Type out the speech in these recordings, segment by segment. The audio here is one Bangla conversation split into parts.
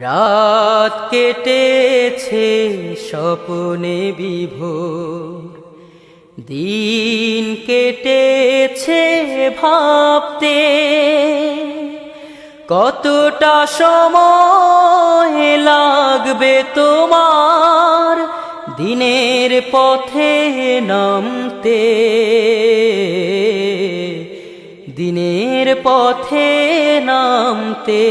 রাত কেটেছে স্বপনে বিভোর। দিন কেটেছে ভাবতে। কতটা সময় লাগবে তোমার দিনের পথে নামতে? দিনের পথে নামতে।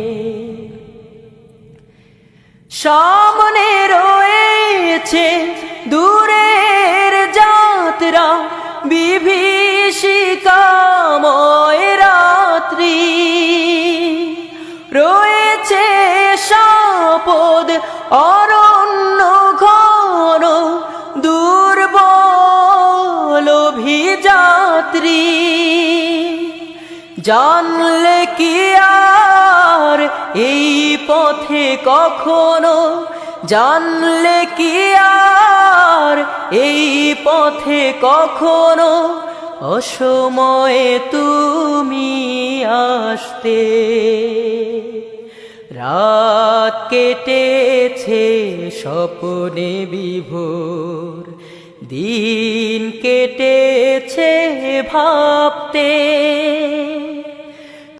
সামনে রয়েছে দূরের যাত্রা, বিভীষিকাময় রাত্রি। রয়েছে সাপদ, অরণ্য ঘন, দুর্বল অভিযাত্রী। জানলে কি আর পথে কখনো জানলে কি আর? এই পথে কখনো অসময়ে তুমি আসতে। রাত কেটেছে স্বপনে বিভোর, দিন কেটেছে ভাবতে।